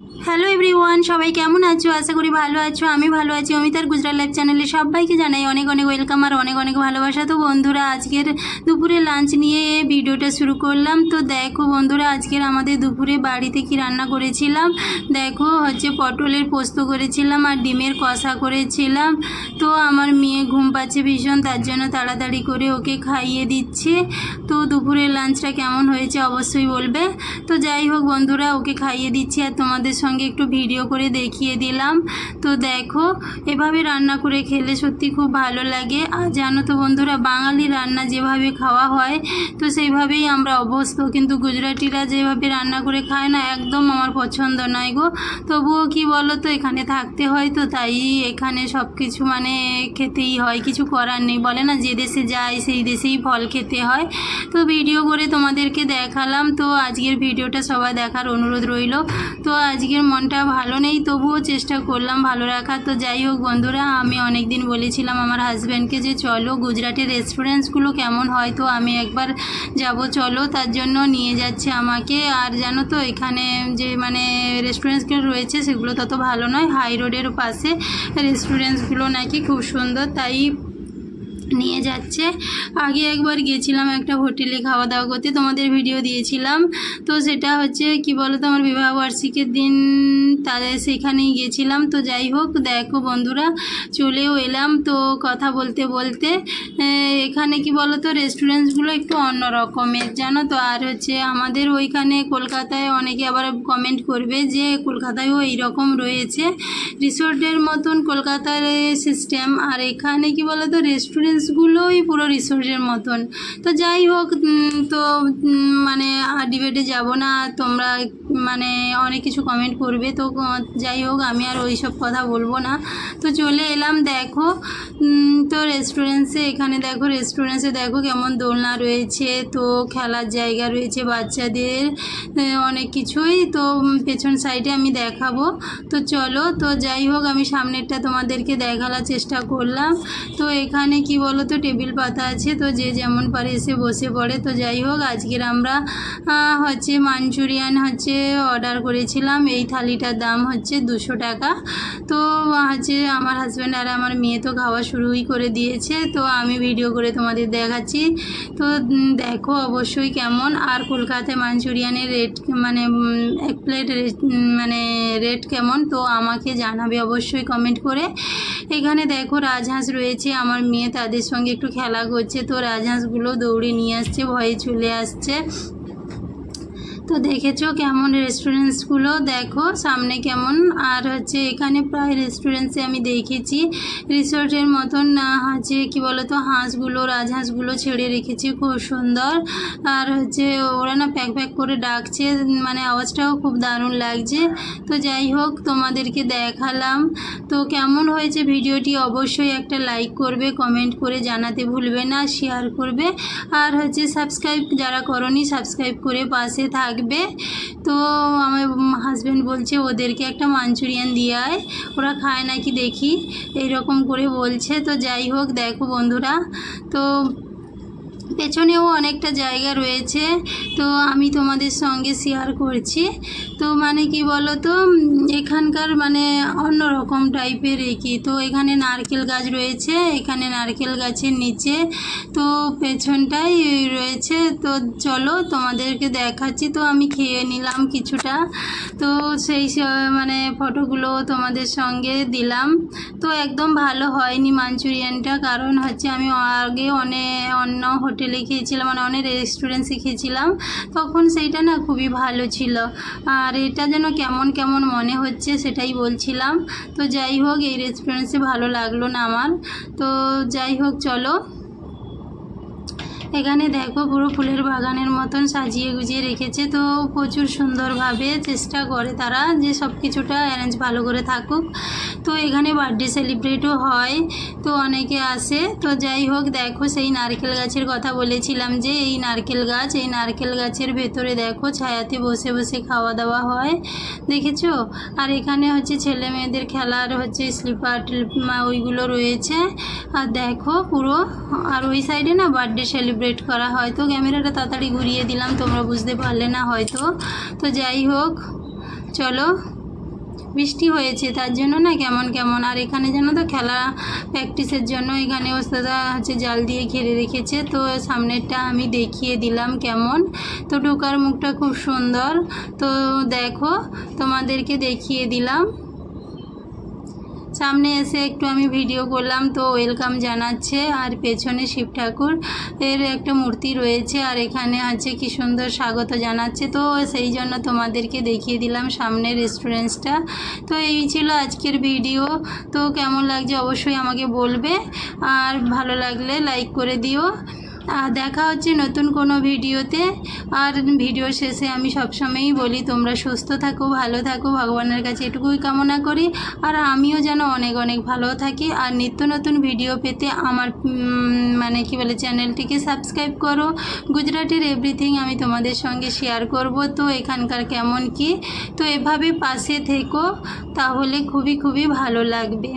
Hello everyone সবাই কেমন আছো? আশা করি ভালো আছো, আমি ভালো আছি। অমিতার গুজরাট লাইভ চ্যানেলে সবাইকে জানাই অনেক অনেক ওয়েলকাম আর অনেক অনেক ভালোবাসা। তো বন্ধুরা, আজকের দুপুরে লাঞ্চ নিয়ে ভিডিওটা শুরু করলাম। তো দেখো বন্ধুরা, আজকের আমাদের দুপুরে বাড়িতে কি রান্না করেছিলাম? দেখো হচ্ছে পটলের পোস্ত করেছিলাম আর ডিমের কষা করেছিলাম। তো আমার মেয়ে ঘুম পাচ্ছে ভীষণ, তার জন্য তাড়াতাড়ি করে ওকে খাইয়ে দিচ্ছে। তো দুপুরের লাঞ্চটা কেমন হয়েছে অবশ্যই বলবে। তো যাই হোক বন্ধুরা, ওকে খাইয়ে দিচ্ছি আর তোমাদের সঙ্গে একটু ভিডিও করে দেখিয়ে দিলাম। তো দেখো, এভাবে রান্না করে খেলে সত্যি খুব ভালো লাগে। আর জানো তো বন্ধুরা, বাঙালি রান্না যেভাবে খাওয়া হয়, তো সেইভাবেই আমরা অভ্যস্ত। কিন্তু গুজরাটিরা যেভাবে রান্না করে খায় না, একদম আমার পছন্দ নয় গো। তবুও কি বলো তো এখানে থাকতে হয় তো, তাই এখানে সব কিছু মানে খেতেই হয়, কিছু করার নেই। বলে না, যে দেশে যায়, সেই দেশেই ফল খেতে হয়। তো ভিডিও করে তোমাদেরকে দেখালাম। তো আজকের ভিডিওটা সবাই দেখার অনুরোধ রইল। তো আজকের মনটা ভালো নেই, তবুও চেষ্টা করলাম ভালো রাখার। তো যাই হোক বন্ধুরা, আমি অনেক দিন বলেছিলাম আমার হাজব্যান্ডকে যে চলো গুজরাটের রেস্টুরেন্টসগুলো কেমন হয়, তো আমি একবার যাব, চলো তার জন্য নিয়ে যাচ্ছে আমাকে। আর জানো তো, এখানে যে মানে রেস্টুরেন্টসগুলো রয়েছে, সেগুলো তত ভালো নয় হাই রোডের পাশে রেস্টুরেন্টসগুলো নাকি খুব সুন্দর। তাই নিয়ে যাচ্ছে। আগে একবার গিয়েছিলাম একটা হোটেলে খাওয়া দাওয়া করতে, তোমাদের ভিডিও দিয়েছিলাম। তো সেটা হচ্ছে, কি বলো তো আমার বিবাহবার্ষিকীর দিন তাদের সেখানেই গিয়েছিলাম। তো যাই হোক, দেখো বন্ধুরা, চলেও এলাম। তো কথা বলতে বলতে এখানে কি বলো তো রেস্টুরেন্টসগুলো একটু অন্য রকমের জানো তো? আর হচ্ছে আমাদের ওইখানে কলকাতায় অনেকে আবার কমেন্ট করবে যে, কলকাতায়ও এইরকম রয়েছে। রিসোর্টের মতন কলকাতার সিস্টেম আর এখানে কি বলো তো রেস্টুরেন্টসগুলোই পুরো রিসোর্সের মতন। তো যাই হোক তো মানে ডিবেটে যাব না। তোমরা মানে অনেক কিছু কমেন্ট করবে। তো, যাই হোক, আমি আর ওই সব কথা বলব না। তো চলে এলাম, দেখো। তো রেস্টুরেন্টসে এখানে দেখো রেস্টুরেন্টসে দেখো কেমন দোলনা রয়েছে, তো খেলার জায়গা রয়েছে বাচ্চাদের অনেক কিছুই। তো পেছন সাইডে আমি দেখাবো। তো চলো, তো যাই হোক, আমি সামনেরটা তোমাদেরকে দেখানোর চেষ্টা করলাম। তো এখানে কি বলো তো টেবিল পাতা আছে, তো যে যেমন পারে এসে বসে পড়ে। তো যাই হোক, আজকের আমরা হচ্ছে মাঞ্চুরিয়ান হচ্ছে অর্ডার করেছিলাম। এই থালিটার দাম হচ্ছে দুশো টাকা। তো, হচ্ছে আমার হাজব্যান্ড আর আমার মেয়ে তো খাওয়া শুরুই করে দিয়েছে, তো আমি ভিডিও করে তোমাদের দেখাচ্ছি। তো দেখো অবশ্যই কেমন। আর কলকাতায় মাঞ্চুরিয়ানের রেট মানে এক প্লেট মানে রেট কেমন? তো আমাকে জানাবে অবশ্যই কমেন্ট করে। এখানে দেখো রাজহাঁস রয়েছে, আমার মেয়ে তাদের সঙ্গে একটু খেলা করছে। তো রাজহাঁসগুলো দৌড়ে নিয়ে আসছে, ভয়ে চলে আসছে। তো দেখেছ কেমন রেস্টুরেন্টসগুলো দেখো সামনে কেমন। আর হচ্ছে এখানে প্রায় রেস্টুরেন্টসে আমি দেখেছি। রিসোর্টের মতন না হচ্ছে কি বলতো, হাঁসগুলো, রাজহাঁসগুলো ছেড়ে রেখেছি, খুব সুন্দর। আর হচ্ছে ওরা না প্যাক প্যাক করে ডাকছে মানে আওয়াজটাও খুব দারুণ লাগছে। তো যাই হোক, তোমাদেরকে দেখালাম। তো কেমন হয়েছে ভিডিওটি অবশ্যই একটা লাইক করবে কমেন্ট করে জানাতে ভুলবে না শেয়ার করবে। আর হচ্ছে সাবস্ক্রাইব যারা করনি সাবস্ক্রাইব করে পাশে থাকবে তো আমার হাজব্যান্ড বলছে, ওদেরকে একটা মাঞ্চুরিয়ান দিয়ে ওরা খায় নাকি দেখি। এইরকম করে বলছে। তো যাই হোক, দেখো বন্ধুরা। তো পেছনেও অনেকটা জায়গা রয়েছে, তো আমি তোমাদের সঙ্গে শেয়ার করছি। তো মানে কি বলো তো এখানকার মানে অন্য রকম টাইপের কি, তো এখানে নারকেল গাছ রয়েছে, এখানে নারকেল গাছের নিচে, তো পেছনটাই রয়েছে, তো চলো তোমাদেরকে দেখাচ্ছি, তো আমি খেয়ে নিলাম কিছুটা। তো সেই মানে ফটোগুলো তোমাদের সঙ্গে দিলাম। তো একদম ভালো হয়নি মাঞ্চুরিয়ানটা কারণ হচ্ছে আমি আগে অনেক অন্য হোটেলে খেয়েছিলাম মানে অনেক রেস্টুরেন্টসে খেয়েছিলাম তখন সেইটা না খুবই ভালো ছিল। আর এটা যেন কেমন কেমন মনে হচ্ছে সেটাই বলছিলাম। তো যাই হোক, এই রেস্টুরেন্টসে ভালো লাগল না আমার। তো যাই হোক, চলো। এখানে দেখো পুরো ফুলের বাগানের মতন সাজিয়ে গুজিয়ে রেখেছে। তো প্রচুর সুন্দরভাবে চেষ্টা করে তারা যে সব কিছুটা অ্যারেঞ্জ ভালো করে থাকুক। তো এখানে বার্থডে সেলিব্রেটও হয়, তো অনেকে আসে। তো যাই হোক, দেখো সেই নারকেল গাছের কথা বলেছিলাম যে, এই নারকেল গাছ, এই নারকেল গাছের ভেতরে দেখো ছায়াতে বসে বসে খাওয়া দাওয়া হয়। দেখেছ? আর এখানে হচ্ছে ছেলে মেয়েদের খেলার হচ্ছে স্লিপার ওইগুলো রয়েছে। আর দেখো পুরো, আর ওই সাইডে না বার্থডে সেলিব্রেট করা হয়। তো ক্যামেরাটা তাড়াতাড়ি ঘুরিয়ে দিলাম, তোমরা বুঝতে পারলে না হয়তো। তো যাই হোক, চলো। বৃষ্টি হয়েছে, তার জন্য না কেমন কেমন। আর এখানে যেন তো খেলা প্র্যাকটিসের জন্য এখানে ওস্তাদা হচ্ছে জাল দিয়ে ঘিরে রেখেছে। তো সামনেরটা আমি দেখিয়ে দিলাম কেমন। তো ঢোকার মুখটা খুব সুন্দর। তো দেখো, তোমাদেরকে দেখিয়ে দিলাম। সামনে এসে একটু আমি ভিডিও করলাম, তো ওয়েলকাম জানাচ্ছে। আর পেছনে শিব ঠাকুর, এর একটা মূর্তি রয়েছে, আর এখানে আছে কি সুন্দর স্বাগত জানাচ্ছে। তো সেই জন্য তোমাদেরকে দেখিয়ে দিলাম সামনের রেস্টুরেন্টসটা তো এই ছিল আজকের ভিডিও তো কেমন লাগছে অবশ্যই আমাকে বলবে। আর ভালো লাগলে লাইক করে দিও। দেখা হচ্ছে নতুন কোনো ভিডিওতে। আর ভিডিও শেষে আমি সবসময়ই বলি, তোমরা সুস্থ থাকো, ভালো থাকো, ভগবানের কাছে এটুকুই কামনা করি। আর আমিও যেন অনেক অনেক ভালো থাকি। আর নিত্য নতুন ভিডিও পেতে আমার মানে কি বলে, চ্যানেলটিকে সাবস্ক্রাইব করো। গুজরাটের এভরিথিং আমি তোমাদের সঙ্গে শেয়ার করব। তো এখানকার কেমন কি? তো এভাবে পাশে থেকো, তাহলে খুবই খুবই ভালো লাগবে।